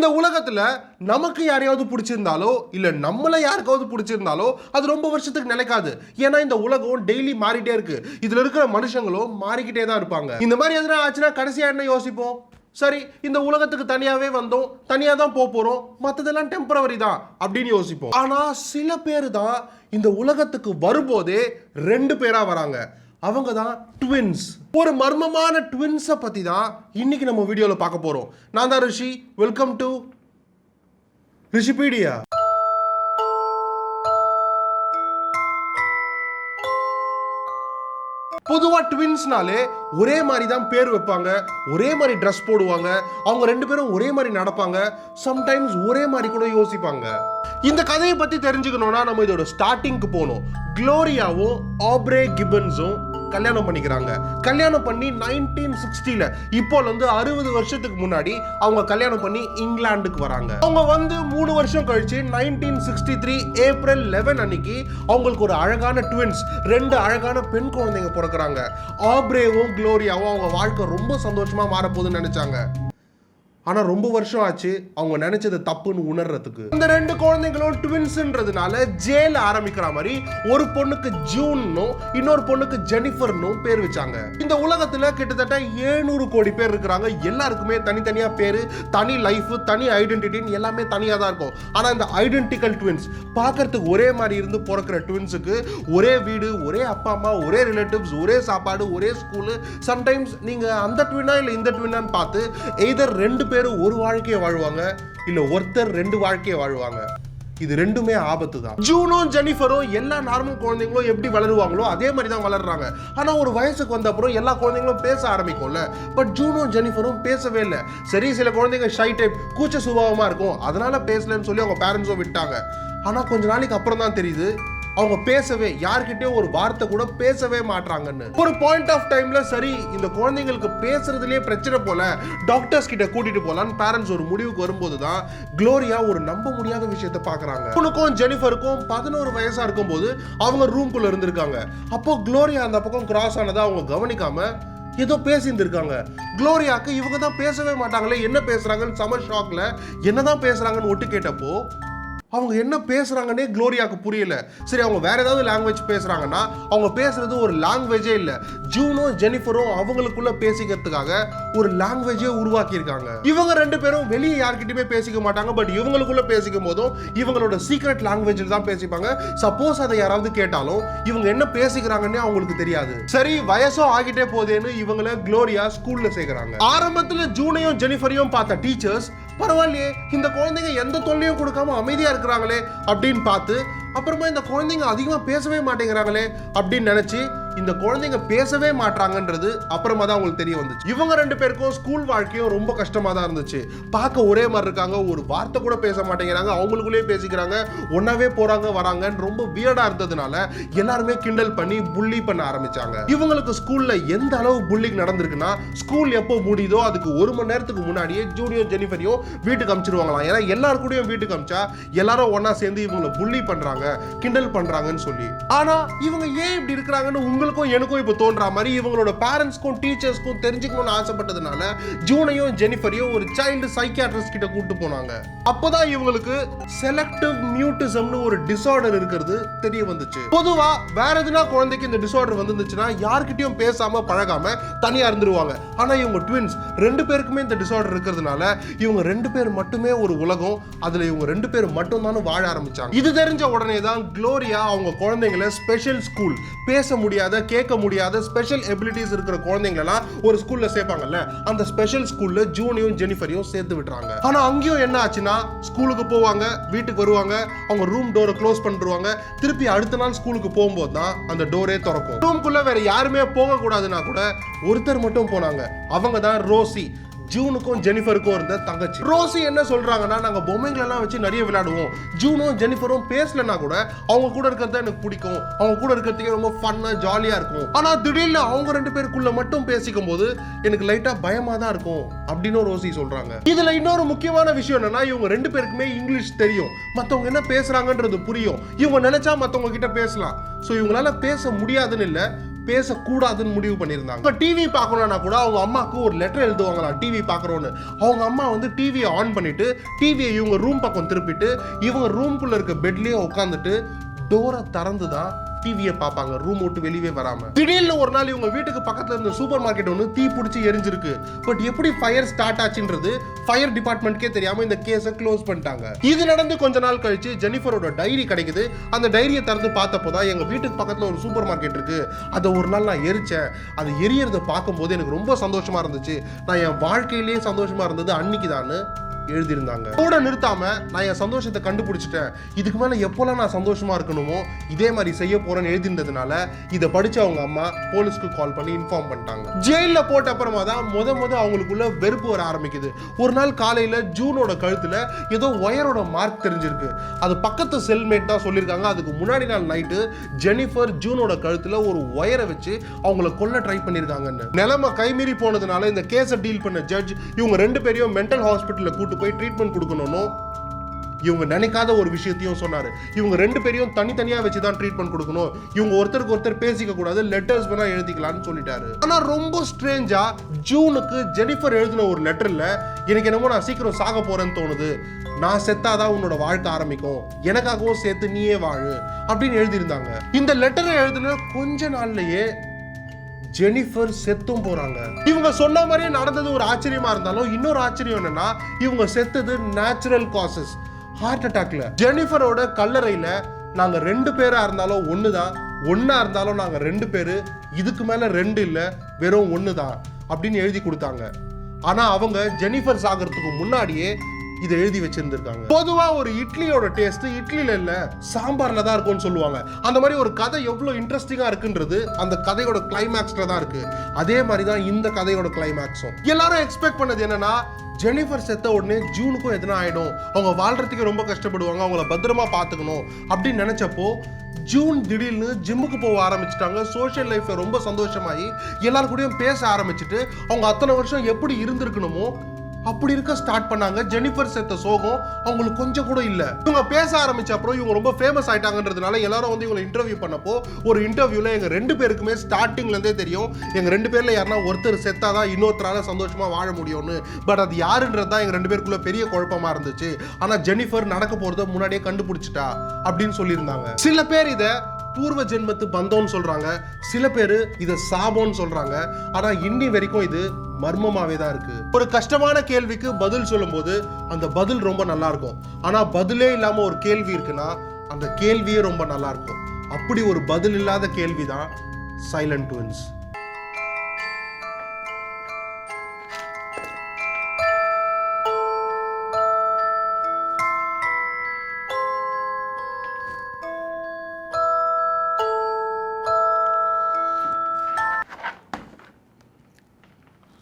இந்த உலகத்துல நமக்கு யாரையாவது பிடிச்சிருந்தாலோ இல்ல நம்மள யாருக்காவது பிடிச்சிருந்தாலோ அது ரொம்ப வருஷத்துக்கு நிலைக்காது. ஏன்னா இந்த உலகம் டெய்லி மாறிட்டே இருக்கு. இதுல இருக்கிற மனுஷங்களும் மாறிக்கிட்டே தான் இருப்பாங்க. இந்த மாதிரி எதனா ஆச்சுன்னா கடைசியா என்ன யோசிப்போம்? சரி இந்த உலகத்துக்கு தனியாவே வந்தோம். தனியா தான் போக போறோம். மத்ததெல்லாம் டெம்பரவரி தான் அப்படின்னு யோசிப்போம். ஆனா சில பேர் தான் இந்த உலகத்துக்கு வரும்போதே ரெண்டு பேரா வராங்க. அவங்க தான் ட்வின்ஸ் ஒரு மர்மமான ட்வின்ஸை பற்றி தான் இன்னைக்கு நம்ம வீடியோவில் பார்க்க போகிறோம் நான் தான் ரிஷி. வெல்கம் டு ரிஷிபீடியா பொதுவாக ட்வின்ஸ்னாலே ஒரே மாதிரி தான் பேர் வைப்பாங்க ஒரே மாதிரி ட்ரெஸ் போடுவாங்க அவங்க ரெண்டு பேரும் ஒரே மாதிரி நடப்பாங்க சம்டைம்ஸ் ஒரே மாதிரி கூட யோசிப்பாங்க. இந்த கதையை பற்றி தெரிஞ்சுக்கணும்னா நம்ம இதோட ஸ்டார்டிங்க்கு போகணும். க்ளோரியாவும் ஆப்ரே கிபன்ஸும் கல்யாணம் பண்ணிக்கிறாங்க. கல்யாணம் பண்ணி நைன்டீன் சிக்ஸ்டீல இப்போலருந்து அறுபது வருஷத்துக்கு முன்னாடி அவங்க கல்யாணம் பண்ணி இங்கிலாந்துக்கு வராங்க. அவங்க வந்து மூணு வருஷம் கழிச்சு nineteen sixty three April eleven அன்னைக்கு அவங்களுக்கு ஒரு அழகான ட்வின்ஸ் ரெண்டு அழகான பெண் குழந்தைங்க பிறக்கிறாங்க. ஆப்ரேவும் க்ளோரியாவும் அவங்க வாழ்க்கை ரொம்ப சந்தோஷமாக மாறப்போகுதுன்னு நினச்சாங்க. ஆனால் ரொம்ப வருஷம் ஆச்சு அவங்க நினைச்சது தப்புன்னு உணர்றதுக்கு. இந்த ரெண்டு குழந்தைங்களும் ட்வின்ஸ்ன்றதுனால ஜேல ஆரம்பிக்கிற மாதிரி ஒரு பொண்ணுக்கு ஜூன்னும் இன்னொரு பொண்ணுக்கு ஜெனிஃபர்னும் பேர் வச்சாங்க. இந்த உலகத்துல கிட்டத்தட்ட 700 கோடி பேர் இருக்கிறாங்க. எல்லாருக்குமே தனித்தனியாக பேர் தனி லைஃப் தனி ஐடென்டிட்டின்னு எல்லாமே தனியாக தான் இருக்கும். ஆனால் இந்த ஐடென்டிக்கல் ட்வின்ஸ் பார்க்கறதுக்கு ஒரே மாதிரி இருந்து பிறக்கிற ட்வின்ஸுக்கு ஒரே வீடு ஒரே அப்பா அம்மா ஒரே ரிலேட்டிவ்ஸ் ஒரே சாப்பாடு ஒரே ஸ்கூலு சம்டைம்ஸ் நீங்கள் அந்த ட்வினா இல்லை இந்த ட்வினான்னு பார்த்து எய்தர் ரெண்டு பேர் ஒரு வாழ்க்கையை வாழ்வாங்க இல்ல ஒருத்தர் ரெண்டு வாழ்க்கையை வாழ்வாங்க. இது ரெண்டுமே ஆபத்து தான் ஜூனும் ஜெனிஃபரும் எல்லா நார்மல் குழந்தைங்களும் எப்படி வளருவாங்களோ அதே மாதிரி தான் வளர்றாங்க. ஆனா ஒரு வயசுக்கு வந்த அப்புறம் எல்லா குழந்தைங்களும் பேச ஆரம்பிக்கும்ல. பட் ஜூனும் ஜெனிஃபரும் பேசவே இல்லை. சரி சில குழந்தைங்க ஷை டைப் கூச்ச சுபாவமா இருக்கும். அதனால பேசலன்னு சொல்லி அவங்க பேரண்ட்ஸும் விட்டாங்க. ஆனா கொஞ்ச நாளைக்கு அப்புறம் தான் தெரியுது அவங்க பேசவே யார்கிட்டயும் ஒரு வார்த்தை கூட பேசவே மாட்றாங்கன்னு. ஒரு பாயிண்ட் ஆஃப் டைம்ல சரி இந்த குழந்தைங்களுக்கு பேசுறதுலயே பிரச்சனை போல டாக்டர்ஸ் கிட்ட கூட்டிட்டு போலான்னு பேரண்ட்ஸ் ஒரு முடிவுக்கு வரும்போது தான் க்ளோரியா ஒரு நம்ப முடியாத விஷயத்தை பாக்குறாங்க. உனக்கும் ஜெனிஃபருக்கும் பதினோரு வயசா இருக்கும்போது அவங்க ரூம்குள்ள இருந்திருக்காங்க. அப்போ க்ளோரியா அந்த பக்கம் கிராஸ் ஆனதை அவங்க கவனிக்காம ஏதோ பேசியிருந்திருக்காங்க. க்ளோரியாக்கு இவங்க தான் பேசவே மாட்டாங்களே என்ன பேசுறாங்கன்னு சம ஷாக்ல என்னதான் பேசுறாங்கன்னு ஒட்டு கேட்டப்போ அவங்க என்ன பேசுறாங்கன்னே க்ளோரியாவுக்கு புரியல. சரி அவங்க வேற ஏதாவது லாங்குவேஜ் பேசுறாங்கன்னா அவங்க பேசுகிறது ஒரு லாங்குவேஜே இல்லை. ஜூனும் ஜெனிஃபரும் அவங்களுக்குள்ள பேசிக்கிறதுக்காக ஒரு லாங்குவேஜே உருவாக்கியிருக்காங்க. இவங்க ரெண்டு பேரும் வெளியே யார்கிட்டயுமே பேசிக்க மாட்டாங்க. பட் இவங்களுக்குள்ள பேசிக்கும் போதும் இவங்களோட சீக்ரெட் லாங்குவேஜில் தான் பேசிப்பாங்க. சப்போஸ் அதை யாராவது கேட்டாலும் இவங்க என்ன பேசிக்கிறாங்கன்னே அவங்களுக்கு தெரியாது. சரி வயசும் ஆகிட்டே போதேன்னு இவங்கள க்ளோரியா ஸ்கூலில் சேர்க்குறாங்க. ஆரம்பத்தில் ஜூனையும் ஜெனிஃபரையும் பார்த்த டீச்சர்ஸ் பரவாயில்லையே இந்த குழந்தைங்க எந்த தொல்லையும் கொடுக்காம அமைதியாக இருக்கிறாங்களே அப்படின்னு பார்த்து அப்புறமா இந்த குழந்தைங்க அதிகமாக பேசவே மாட்டேங்கிறாங்களே அப்படின்னு நினச்சி இந்த குழந்தைங்க பேசவே மாட்டாங்கன்றது அப்புறமா தான் அவங்களுக்கு தெரிய வந்துச்சு. இவங்க ரெண்டு பேருக்கும் ஸ்கூல் வாழ்க்கையும் ரொம்ப கஷ்டமா தான் இருந்துச்சு. பார்க்க ஒரே மாதிரி இருக்காங்க ஒரு வார்த்தை கூட பேச மாட்டேங்கிறாங்க அவங்களுக்குள்ளேயே பேசிக்கிறாங்க ஒன்னாவே போறாங்க வராங்கன்னு ரொம்ப வியர்டா இருந்ததுனால எல்லாருமே கிண்டல் பண்ணி புள்ளி பண்ண ஆரம்பிச்சாங்க. இவங்களுக்கு ஸ்கூல்ல எந்த அளவு புல்லிங் நடந்திருக்குன்னா ஸ்கூல் எப்போ முடியுதோ அதுக்கு ஒரு மணி நேரத்துக்கு முன்னாடியே ஜூனியர் ஜெனிஃபரையும் வீட்டுக்கு அமிச்சிருவாங்களாம். ஏன்னா எல்லாரு கூடயும் வீட்டுக்கு அமிச்சா எல்லாரும் ஒன்னா சேர்ந்து இவங்களை புள்ளி பண்றாங்க கிண்டல் பண்றாங்கன்னு சொல்லி. ஆனா இவங்க ஏன் இப்படி இருக்கிறாங்கன்னு இவங்களுக்கும் எனக்கும் இப்போ தோன்ற மாதிரி இவங்களோட பேரண்ட்ஸ்க்கும் டீச்சர்ஸ்க்கும் தெரிஞ்சுக்கணும்னு ஆசைப்பட்டதுனால ஜூனையும் ஜெனிஃபரையும் ஒரு சைல்டு சைக்கியாட்ரிஸ்ட் கிட்ட கூட்டு போனாங்க. அப்போதான் இவங்களுக்கு செலக்டிவ் மியூட்டிசம்னு ஒரு டிசார்டர் இருக்கிறது தெரிய வந்துச்சு. பொதுவா வேற எதுனா குழந்தைக்கு இந்த டிசார்டர் வந்துருந்துச்சுன்னா யார்கிட்டயும் பேசாம பழகாம தனியா இருந்துருவாங்க. ஆனா இவங்க ட்வின்ஸ் ரெண்டு பேருக்குமே இந்த டிசார்டர் இருக்கிறதுனால இவங்க ரெண்டு பேர் மட்டுமே ஒரு உலகம் அதுல இவங்க ரெண்டு பேர் மட்டும் தான் வாழ ஆரம்பிச்சாங்க. இது தெரிஞ்ச உடனே தான் க்ளோரியா அவங்க குழந்தைங்களை ஸ்பெஷல் ஸ்கூல் பேச முடியாத கேட்க முடியாத ஸ்பெஷல் எபிலிட்டிஸ் இருக்கிற குழந்தைங்களெல்லாம் ஒரு ஸ்கூல்ல சேர்ப்பாங்கல்ல? அந்த ஸ்பெஷல் ஸ்கூல்ல ஜூனியும் ஜெனிஃபரையும் சேர்த்து விட்டுறாங்க. ஆனா அங்கேயும் என்ன ஆச்சுன்னா ஸ்கூலுக்கு போவாங்க வீட்டுக்கு வருவாங்க அவங்க ரூம் டோரை க்ளோஸ் பண்ணிடுவாங்க திருப்பி அடுத்த நாள் ஸ்கூலுக்கு போகும்போது தான் அந்த டோரே திறக்கும். ரூம்குள்ள வேற யாருமே போக கூடாதுன்னா கூட ஒருத்தர் மட்டும் போனாங்க. அவங்க தான் ரோசி. ஜூனுக்கும் ஜெனிஃபருக்கும் இருந்த தங்கச்சி. ரோசி என்ன சொல்றாங்கன்னா நாங்க பொம்மைங்களெல்லாம் வச்சு நிறைய விளையாடுவோம். ஜூனும் ஜெனிஃபரும் பேசலன்னா கூட அவங்க கூட இருக்கிறது எனக்கு பிடிக்கும். அவங்க கூட இருக்கிறதுக்கே ரொம்ப ஃபன்னா ஜாலியா இருக்கும். ஆனா திடீர்னு அவங்க ரெண்டு பேருக்குள்ள மட்டும் பேசிக்கும் போது எனக்கு லைட்டா பயமா தான் இருக்கும் அப்படின்னு ரோசி சொல்றாங்க. இதுல இன்னொரு முக்கியமான விஷயம் என்னன்னா இவங்க ரெண்டு பேருக்குமே இங்கிலீஷ் தெரியும். மத்தவங்க என்ன பேசுறாங்கன்றது புரியும். இவங்க நினைச்சா மத்தவங்க கிட்ட பேசலாம். ஸோ இவங்களால பேச முடியாதுன்னு இல்லை பேசக்கூடாதுன்னு முடிவு பண்ணியிருந்தாங்க. இப்போ டிவி பார்க்கணும்னா கூட அவங்க அம்மாவுக்கு ஒரு லெட்டர் எழுதுவாங்களாம். டிவி பார்க்குறோன்னு அவங்க அம்மா வந்து டிவியை ஆன் பண்ணிட்டு டிவியை இவங்க ரூம் பக்கம் திருப்பிட்டு இவங்க ரூம்குள்ளே இருக்க பெட்லேயே உட்காந்துட்டு டோரை திறந்து தான் டிவியை பார்ப்பாங்க ரூம் விட்டு வெளியே வராம. திடீர்னு ஒரு நாள் இவங்க வீட்டுக்கு பக்கத்துல இருந்த சூப்பர் மார்க்கெட் ஒன்று தீ பிடிச்சி எரிஞ்சிருக்கு. பட் எப்படி ஃபயர் ஸ்டார்ட் ஆச்சுன்றது ஃபயர் டிபார்ட்மெண்ட்க்கே தெரியாம இந்த கேஸை க்ளோஸ் பண்ணிட்டாங்க. இது நடந்து கொஞ்ச நாள் கழிச்சு ஜெனிஃபரோட டைரி கிடைக்குது. அந்த டைரியை திறந்து பார்த்தப்போ தான் எங்க வீட்டுக்கு பக்கத்துல ஒரு சூப்பர் மார்க்கெட் இருக்கு. அதை ஒரு நாள் நான் எரிச்சேன். அது எரியறதை பார்க்கும்போது எனக்கு ரொம்ப சந்தோஷமா இருந்துச்சு. நான் என் வாழ்க்கையிலேயே சந்தோஷமா இருந்தது அன்னைக்கு எழுதியிருந்தாங்க. கூட நிறுத்தாம நான் என் சந்தோஷத்தை கண்டுபிடிச்சிட்டேன். இதுக்கு மேலே எப்போல்லாம் நான் சந்தோஷமா இருக்கணுமோ இதே மாதிரி செய்ய போறேன்னு எழுதியிருந்ததுனால இதை படிச்ச அவங்க அம்மா போலீஸ்க்கு கால் பண்ணி இன்ஃபார்ம் பண்ணிட்டாங்க. ஜெயில போட்ட அப்புறமா தான் முத முத அவங்களுக்குள்ள வெறுப்பு வர ஆரம்பிக்குது. ஒரு நாள் காலையில ஜூனோட கழுத்துல ஏதோ ஒயரோட மார்க் தெரிஞ்சிருக்கு. அது பக்கத்து செல்மேட் தான் சொல்லியிருக்காங்க. அதுக்கு முன்னாடி நாள் நைட்டு ஜெனிஃபர் ஜூனோட கழுத்துல ஒரு ஒயரை வச்சு அவங்கள கொல்ல ட்ரை பண்ணியிருக்காங்கன்னு. நிலைமை கைமீறி போனதுனால இந்த கேஸை டீல் பண்ண ஜட்ஜ் இவங்க ரெண்டு பேரையும் மென்டல் ஹாஸ்பிட்டலில் கூட்டு போய் ட்ரீட்மெண்ட் கொடுக்கணும்னு இவங்க நினைக்காத ஒரு விஷயத்தையும் சொன்னார். இவங்க ரெண்டு பேரையும் தனித்தனியாக வச்சு தான் ட்ரீட்மெண்ட் கொடுக்கணும். இவங்க ஒருத்தருக்கு ஒருத்தர் பேசிக்க கூடாது லெட்டர்ஸ் வேணா எழுதிக்கலாம்னு சொல்லிட்டாரு. ஆனால் ரொம்ப ஸ்ட்ரேஞ்சா ஜூனுக்கு ஜெனிஃபர் எழுதின ஒரு லெட்டரில் எனக்கு என்னமோ நான் சீக்கிரம் சாக போறேன்னு தோணுது. நான் செத்தாதான் உன்னோட வாழ்க்கை ஆரம்பிக்கும். எனக்காகவும் சேர்த்து நீயே வாழு அப்படின்னு எழுதியிருந்தாங்க. இந்த லெட்டரை எழுதின கொஞ்ச நாள்லயே ஜெனிஃபர் செத்தும் போறாங்க. இவங்க சொன்ன மாதிரியே நடந்தது ஒரு ஆச்சரியமா இருந்தாலும் இன்னொரு ஆச்சரியம் என்னன்னா இவங்க செத்தது நேச்சுரல் காசஸ் ஹார்ட் அட்டாக்ல ஜெனிஃபரோட கல்லறையில நாங்க ரெண்டு பேரா இருந்தாலும் ஒண்ணுதான். ஒன்றா இருந்தாலும் நாங்க ரெண்டு பேரு. இதுக்கு மேல ரெண்டு இல்ல வெறும் ஒண்ணுதான் அப்படின்னு எழுதி கொடுத்தாங்க. ஆனா அவங்க ஜெனிஃபர் சாகிறதுக்கு முன்னாடியே இதை எழுதி வச்சிருந்திருக்காங்க. பொதுவா ஒரு இட்லியோட டேஸ்ட் இட்லியில இல்ல சாம்பார்ல தான் இருக்கும்னு சொல்லுவாங்க. அந்த மாதிரி ஒரு கதை எவ்வளவு இன்ட்ரெஸ்டிங்கா இருக்குன்றது அந்த கதையோட கிளைமேக்ஸ்ல தான் இருக்கு. அதே மாதிரி தான் இந்த கதையோட கிளைமேக்ஸும் எல்லாரும் எக்ஸ்பெக்ட் பண்ணது என்னன்னா ஜெனிஃபர் செத்த உடனே ஜூனுக்கும் எதனா ஆயிடும். அவங்க வாழ்றதுக்கு ரொம்ப கஷ்டப்படுவாங்க. அவங்கள பத்திரமா பார்த்துக்கணும் அப்படின்னு நினைச்சப்போ ஜூன் திடீர்னு ஜிம்முக்கு போக ஆரம்பிச்சிட்டாங்க. சோஷியல் லைஃப்ல ரொம்ப சந்தோஷமாயி எல்லார் கூடயும் பேச ஆரம்பிச்சுட்டு அவங்க அத்தனை வருஷம் எப்படி இருந்திருக்கணுமோ அப்படி இருக்க ஸ்டார்ட் பண்ணாங்க. ஜெனிஃபர் செத்த சோகம் அவங்களுக்கு கொஞ்சம் கூட இல்லை. இவங்க பேச ஆரம்பிச்ச அப்புறம் இவங்க ரொம்ப ஃபேமஸ் ஆயிட்டாங்கன்றதுனால எல்லாரும் வந்து இவங்களை இன்டர்வியூ பண்ணப்போ ஒரு இன்டர்வியூல எங்க ரெண்டு பேருக்குமே ஸ்டார்டிங்லேருந்தே தெரியும். எங்க ரெண்டு பேர்ல யாருன்னா ஒருத்தர் செத்தாதான் இன்னொருத்தரால சந்தோஷமா வாழ முடியும்னு. பட் அது யாருன்றது தான் எங்க ரெண்டு பேருக்குள்ள பெரிய குழப்பமா இருந்துச்சு. ஆனா ஜெனிஃபர் நடக்க போறத முன்னாடியே கண்டுபிடிச்சிட்டா அப்படின்னு சொல்லியிருந்தாங்க. சில பேர் இதை பூர்வ ஜென்மத்து பந்தம்னு சொல்றாங்க. சில பேர் இதை சாபம்னு சொல்றாங்க. ஆனா இன்னி வரைக்கும் இது மர்மமாவே தான் இருக்கு. ஒரு கஷ்டமான கேள்விக்கு பதில் சொல்லும்போது அந்த பதில் ரொம்ப நல்லா இருக்கும் ஆனா பதிலே இல்லாம ஒரு கேள்வி இருக்குன்னா அந்த கேள்வியே ரொம்ப நல்லா இருக்கும் அப்படி ஒரு பதில் இல்லாத கேள்வி தான் சைலண்ட் ட்வின்ஸ்